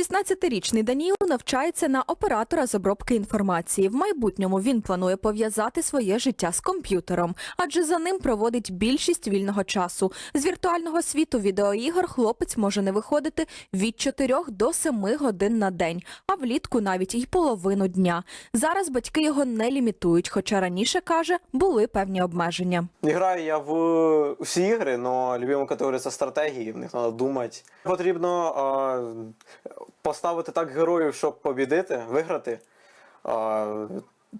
16-річний Даніл навчається на оператора з обробки інформації. В майбутньому він планує пов'язати своє життя з комп'ютером, адже за ним проводить більшість вільного часу. З віртуального світу відеоігор хлопець може не виходити від 4 до 7 годин на день, а влітку навіть і половину дня. Зараз батьки його не лімітують, хоча раніше каже, були певні обмеження. Играю я в всі ігри, но любимая категорія це стратегії, в них треба думати. Потрібно поставити так героїв, щоб побідити, виграти.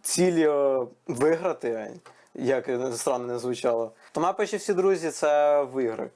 Ціль е, виграти, як странно не звучало. То мої всі друзі це в ігри.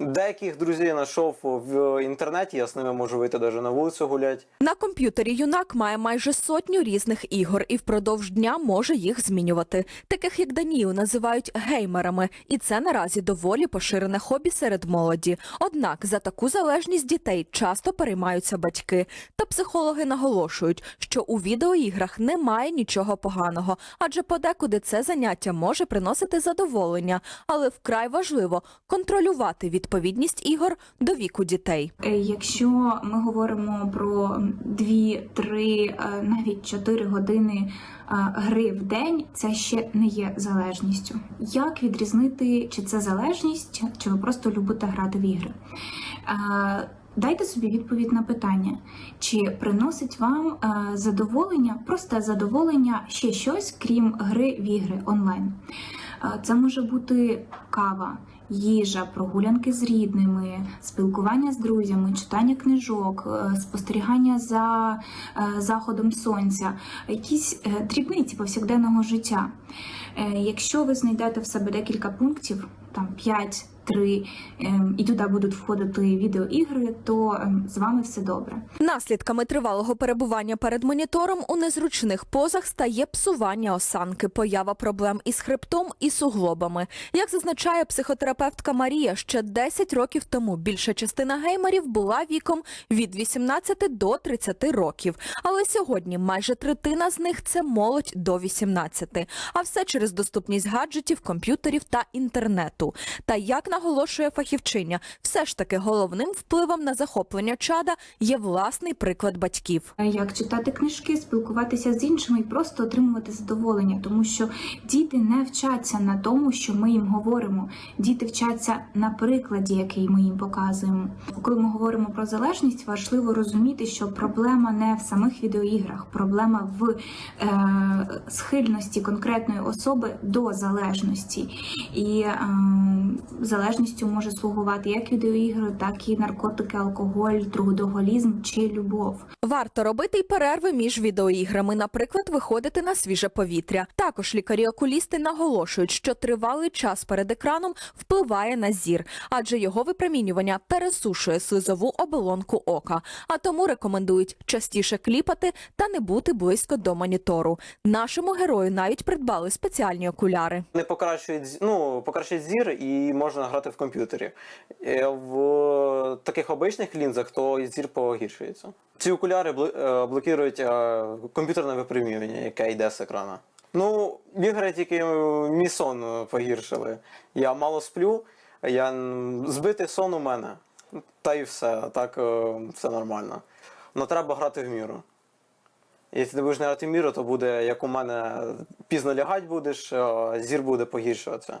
Деяких друзів знайшов в інтернеті, я з ними можу вийти навіть на вулицю гуляти. На комп'ютері юнак має майже сотню різних ігор і впродовж дня може їх змінювати. Таких як Даніл називають геймерами, і це наразі доволі поширене хобі серед молоді. Однак за таку залежність дітей часто переймаються батьки. Та психологи наголошують, що у відеоіграх немає нічого поганого, адже подекуди це заняття може приносити задоволення, але вкрай важливо контролювати відповідність ігор до віку дітей. Е, Якщо ми говоримо про 2-3, е, навіть 4 години е, гри в день, це ще не є залежністю. Як відрізнити, чи це залежність, чи ви просто любите грати в ігри? Дайте собі відповідь на питання, чи приносить вам е, задоволення, просто задоволення ще щось, крім гри в ігри онлайн. Е, Це може бути кава, їжа, прогулянки з рідними, спілкування з друзями, читання книжок, е, спостерігання за е, заходом сонця, якісь е, дрібниці повсякденного життя. Якщо ви знайдете в себе декілька пунктів, там 5, 3, ем, і туди будуть входити відеоігри, то ем, з вами все добре. Наслідками тривалого перебування перед монітором у незручних позах стає псування осанки, поява проблем із хребтом і суглобами. Як зазначає психотерапевтка Марія, ще 10 років тому більша частина геймерів була віком від 18 до 30 років. Але сьогодні майже третина з них це молодь до 18. А все через доступність гаджетів, комп'ютерів та інтернету. Та як наголошує фахівчиня, все ж таки головним впливом на захоплення чада є власний приклад батьків. Як читати книжки, спілкуватися з іншими і просто отримувати задоволення, тому що діти не вчаться на тому, що ми їм говоримо. Діти вчаться на прикладі, який ми їм показуємо. Коли ми говоримо про залежність, важливо розуміти, що проблема не в самих відеоіграх, проблема в е, схильності конкретної особи до залежності. І е, залежністю може слугувати як відеоігри, так і наркотики, алкоголь, трудоголізм чи любов. Варто робити й перерви між відеоіграми, наприклад, виходити на свіже повітря. Також лікарі-окулісти наголошують, що тривалий час перед екраном впливає на зір, адже його випромінювання пересушує слизову оболонку ока. А тому рекомендують частіше кліпати та не бути близько до монітору. Нашому герою навіть придбали спеціальні окуляри. Не покращують, ну, покращують зір і можна грати в комп'ютері. Е, В таких обичних лінзах то зір погіршується. Ці окуляри е, блокують е, комп'ютерне випромінювання, яке йде з екрана. Ну, ігри тільки мій сон погіршили. Я мало сплю, я збитий сон у мене. Та і все, так все нормально. Но треба грати в міру. Якщо ти будеш грати в міру, то буде, як у мене, пізно лягати будеш, зір буде погіршуватися.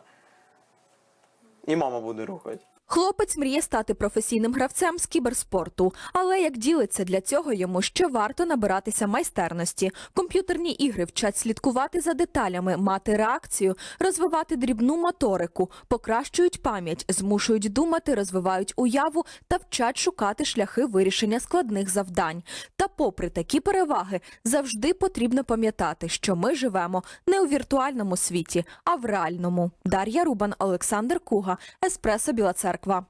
І мама буде рухати. Хлопець мріє стати професійним гравцем з кіберспорту, але як ділиться для цього йому ще варто набиратися майстерності. Комп'ютерні ігри вчать слідкувати за деталями, мати реакцію, розвивати дрібну моторику, покращують пам'ять, змушують думати, розвивають уяву та вчать шукати шляхи вирішення складних завдань. Та, попри такі переваги, завжди потрібно пам'ятати, що ми живемо не у віртуальному світі, а в реальному. Дар'я Рубан, Олександр Куга, Еспресо Біла Церква.